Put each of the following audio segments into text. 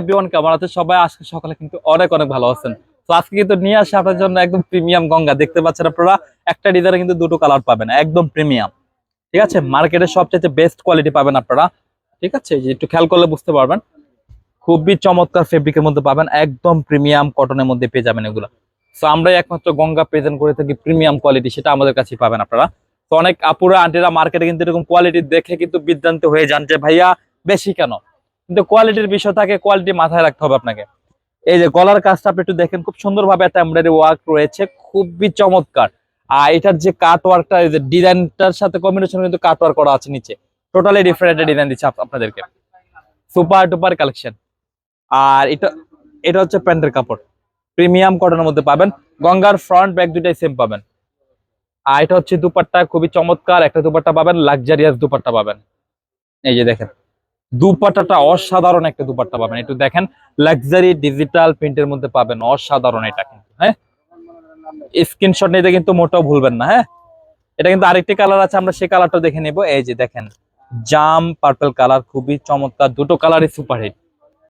Everyone কেমন আছে সবাই আজকে সকালে কিন্তু অনেক অনেক ভালো আছেন। তো আজকে কিন্তু নিয়ে আসে আপনার জন্য একদম প্রিমিয়াম গঙ্গা। দেখতে পাচ্ছেন আপনারা, একটা ডিজাইনে কিন্তু দুটো কালার পাবেন, একদম প্রিমিয়াম ঠিক আছে? মার্কেটের সবচেয়ে বেস্ট কোয়ালিটি পাবেন আপনারা। ঠিক আছে? একটু খেয়াল করলে বুঝতে পারবেন। খুবই চমৎকার ফেব্রিকের মধ্যে পাবেন, একদম প্রিমিয়াম কটনের মধ্যে পেয়ে যাবেন এগুলো। তো আমরাই একমাত্র গঙ্গা প্রেজেন্ট করে থাকি প্রিমিয়াম কোয়ালিটি সেটা আমাদের কাছেই পাবেন আপনারা। তো অনেক আপুরা আন্টিরা মার্কেটে কিন্তু এরকম কোয়ালিটি দেখে কিন্তু বিভ্রান্ত হয়ে যান যে, ভাইয়া, বেশি কেন? কিন্তু কোয়ালিটির বিষয় থাকে কোয়ালিটি মাথায় রাখতে হবে আপনাকে। এই যে গলার কাজটা আপনি একটু দেখেন, খুব সুন্দরভাবে একটা এমব্রয়ডারি ওয়ার্ক রয়েছে, খুবই চমৎকার। আর এটার যে কাট ওয়ার্কটা এই যে ডিজাইনটার সাথে কম্বিনেশন কিন্তু কাট ওয়ার্ক করা আছে নিচে। টোটালি ডিফারেন্ট একটা ডিজাইন দিচ্ছে আপনাদেরকে। সুপার টুপার কালেকশন আর এটা এটা হচ্ছে প্যান্টের কাপড়। প্রিমিয়াম কটনের মধ্যে পাবেন। গঙ্গার ফ্রন্ট ব্যাক দুটাই সেম পাবেন। আর এটা হচ্ছে দুপাট্টা, খুবই চমৎকার। একটা দুপাট্টা পাবেন লাক্সারিয়াস দুপাট্টা পাবেন। এই যে দেখেন। দুপাট্টাটা অসাধারণ একটা দুপাট্টা পাবেন। একটু দেখেন লাক্সারি ডিজিটাল প্রিন্টের মধ্যে পাবেন, অসাধারণ এটা কিন্তু হ্যাঁ? স্ক্রিনশট নিতে কিন্তু মোটেও ভুলবেন না হ্যাঁ? এটা কিন্তু আরেকটি কালার আছে, আমরা সেই কালারটা দেখে নেব। এই যে দেখেন, জাম পার্পল কালার খুবই চমৎকার, দুটো কালারই সুপার হিট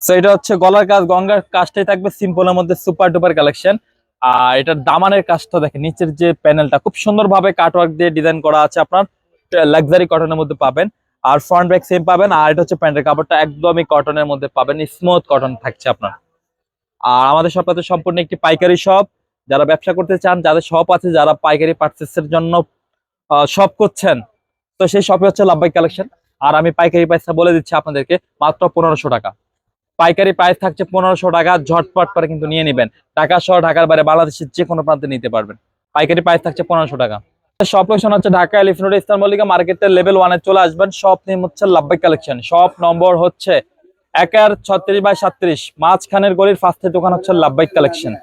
সো এটা হচ্ছে গলার কাজ, গঙ্গার কাজটাই থাকবে সিম্পলের মধ্যে সুপার ডুপার কালেকশন আর এটার দামানের কাজটা দেখেন, নিচের যে প্যানেলটা খুব সুন্দরভাবে কাটওয়ার্ক দিয়ে ডিজাইন করা আছে আপনার লাক্সারি কটনের মধ্যে পাবেন। আর ফ্রন্ট ব্যাক সেম পাবেন, আর এটা হচ্ছে প্যান্টের কাপড়টা একদমই কটনের মধ্যে পাবেন স্মুথ কটন থাকছে আপনার। আর আমাদের শপটাতে সম্পূর্ণ একটি পাইকারি শপ যারা ব্যবসা করতে চান, যাদের শপ আছে, যারা পাইকারি পার্চেসের জন্য শপ করছেন, তো সেই শপে হচ্ছে লাভবাই কালেকশন আর আমি পাইকারি প্রাইসটা বলে দিচ্ছি আপনাদেরকে, মাত্র পনেরোশো টাকা। পাইকারি প্রাইস থাকছে পনেরোশো টাকা, ঝটপট করে কিন্তু নিয়ে নেবেন। ঢাকা শহর, ঢাকার বাইরে বাংলাদেশের যে কোনো প্রান্তে নিতে পারবেন। পাইকারি প্রাইস থাকছে পনেরোশো টাকা। শপ লোকেশন হচ্ছে ঢাকা এলিফেন্ট রোড ইস্তান মল্লিকা মার্কেটের লেভেল ওয়ানে চলে আসবেন। শপ নেম হচ্ছে লাভবাই কালেকশন শপ নম্বর হচ্ছে একের ছত্রিশ বাই সাত্রিশ মাঝখানের গলির ফার্স্টের দোকান হচ্ছে লাভবাই কালেকশন